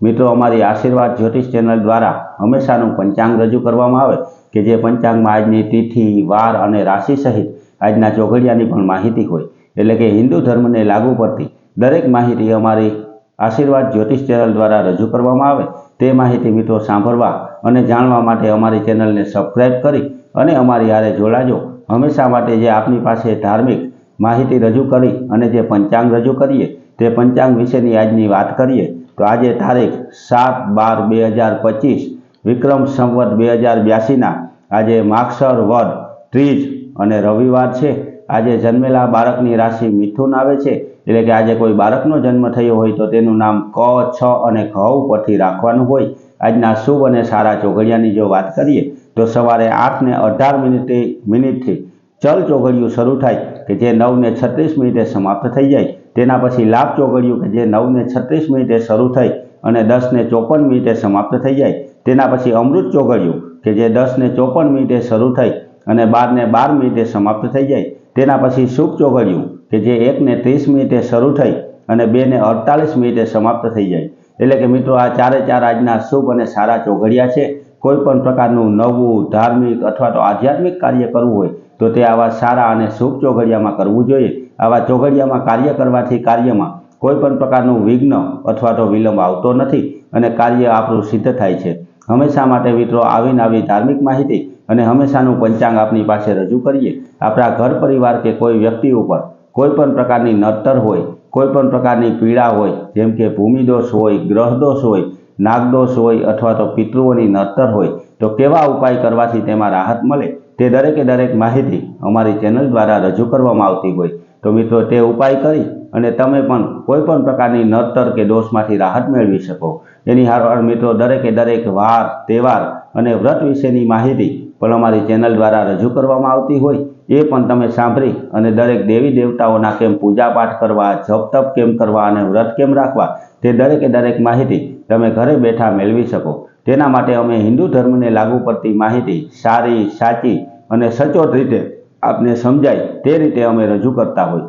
મિત્રો, અમારી આશીર્વાદ જ્યોતિષ ચેનલ દ્વારા હંમેશાનું પંચાંગ રજૂ કરવામાં આવે કે જે પંચાંગમાં આજની તિથિ, વાર અને રાશિ સહિત આજના ચોઘડિયાની પણ માહિતી હોય. એટલે કે હિન્દુ ધર્મને લાગુ પડતી દરેક માહિતી અમારી આશીર્વાદ જ્યોતિષ ચેનલ દ્વારા રજૂ કરવામાં આવે. તે માહિતી મિત્રો સાંભળવા અને જાણવા માટે અમારી ચેનલને સબસ્ક્રાઈબ કરી અને અમારી હારે જોડાજો. હંમેશા માટે જે આપની પાસે ધાર્મિક માહિતી રજૂ કરી અને જે પંચાંગ રજૂ કરીએ, તે પંચાંગ વિશેની આજની વાત કરીએ. તો આજે તારીખ સાત બાર બે હજાર પચીસ, વિક્રમ સંવત બે હજાર બ્યાસીના આજે માગસર વધ ત્રીજ અને રવિવાર છે. આજે જન્મેલા બાળકની રાશિ મિથુન આવે છે. એટલે કે આજે કોઈ બાળકનો જન્મ થયો હોય તો તેનું નામ ક, છ અને ઘ ઉપરથી રાખવાનું હોય. આજના શુભ અને સારા ચોઘડિયાની જો વાત કરીએ, તો સવારે આઠ ને અઢાર મિનિટે મિનિટથી ચલ ચોઘડિયું શરૂ થાય કે જે નવ ને છત્રીસ મિનિટે સમાપ્ત થઈ જાય. તેના પછી લાભ ચોઘડિયું કે જે નવને છત્રીસ મિનિટે શરૂ થઈ અને દસને ચોપન મિનિટે સમાપ્ત થઈ જાય. તેના પછી અમૃત ચોગડિયું કે જે દસને ચોપન મિનિટે શરૂ થઈ અને બારને બાર મિનિટે સમાપ્ત થઈ જાય. તેના પછી શુભ ચોઘડિયું કે જે એકને ત્રીસ મિનિટે શરૂ થઈ અને બેને અડતાલીસ મિનિટે સમાપ્ત થઈ જાય. એટલે કે મિત્રો આ ચારે ચાર આજના શુભ અને સારા ચોઘડિયા છે. કોઈ પણ પ્રકારનું નવું ધાર્મિક અથવા તો આધ્યાત્મિક કાર્ય કરવું હોય તો તે આવા સારા અને શુભ ચોઘડિયામાં કરવું જોઈએ. આવા ચોઘડિયામાં કાર્ય કરવાથી કાર્યમાં કોઈ પણ પ્રકારનું વિઘ્ન અથવા તો વિલંબ આવતો નથી અને કાર્ય આપણું સિદ્ધ થાય છે. હંમેશા માટે મિત્રો આવીને આવી ધાર્મિક માહિતી અને હંમેશાનું પંચાંગ આપની પાસે રજૂ કરીએ. આપણા ઘર પરિવાર કે કોઈ વ્યક્તિ ઉપર કોઈ પણ પ્રકારની નડતર હોય, કોઈ પણ પ્રકારની પીડા હોય, જેમ કે ભૂમિદોષ હોય, ગ્રહદોષ હોય, નાગદોષ હોય અથવા તો પિતૃઓની નડતર હોય, તો કેવા ઉપાય કરવાથી તેમાં રાહત મળે તે દરેકે દરેક માહિતી અમારી ચેનલ દ્વારા રજૂ કરવામાં આવતી હોય. તો મિત્રો, તે ઉપાય કરી અને તમે પણ કોઈ પણ પ્રકારની નડતર કે દોષમાંથી રાહત મેળવી શકો. એની હારવાર મિત્રો, દરેકે દરેક વાર, તહેવાર અને વ્રત વિશેની માહિતી પણ અમારી ચેનલ દ્વારા રજૂ કરવામાં આવતી હોય. એ પણ તમે સાંભળી અને દરેક દેવી દેવતાઓના કેમ પૂજાપાઠ કરવા જપ તપ કેમ કરવા અને વ્રત કેમ રાખવા, તે દરેકે દરેક માહિતી તમે ઘરે બેઠા મેળવી શકો. તેના માટે અમે હિન્દુ ધર્મને લાગુ પડતી માહિતી સારી, સાચી અને સચોટ રીતે આપને સમજાય તે રીતે અમે રજૂ કરતા હોય.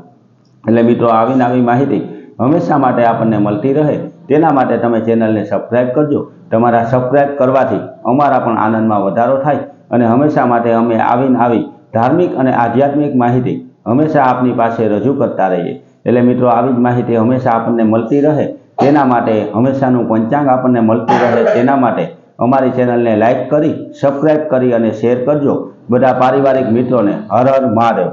એટલે મિત્રો, આવી માહિતી હંમેશા માટે આપણને મળતી રહે. તેના માટે તમે ચેનલને સબસ્ક્રાઈબ કરજો. તમારા સબસ્ક્રાઈબ કરવાથી અમારા પણ આનંદમાં વધારો થાય અને હંમેશા માટે અમે આવીને આવી ધાર્મિક અને આધ્યાત્મિક માહિતી હંમેશા આપની પાસે રજૂ કરતા રહીએ. એટલે મિત્રો, આવી જ માહિતી હંમેશા આપણને મળતી રહે. તેના માટે હંમેશાનું પંચાંગ આપણને મળતું રહે. તેના માટે અમારી ચેનલને લાઇક કરી સબસ્ક્રાઈબ કરી અને શેર કરજો. બધા પારિવારિક મિત્રોને હર હર મહાદેવ.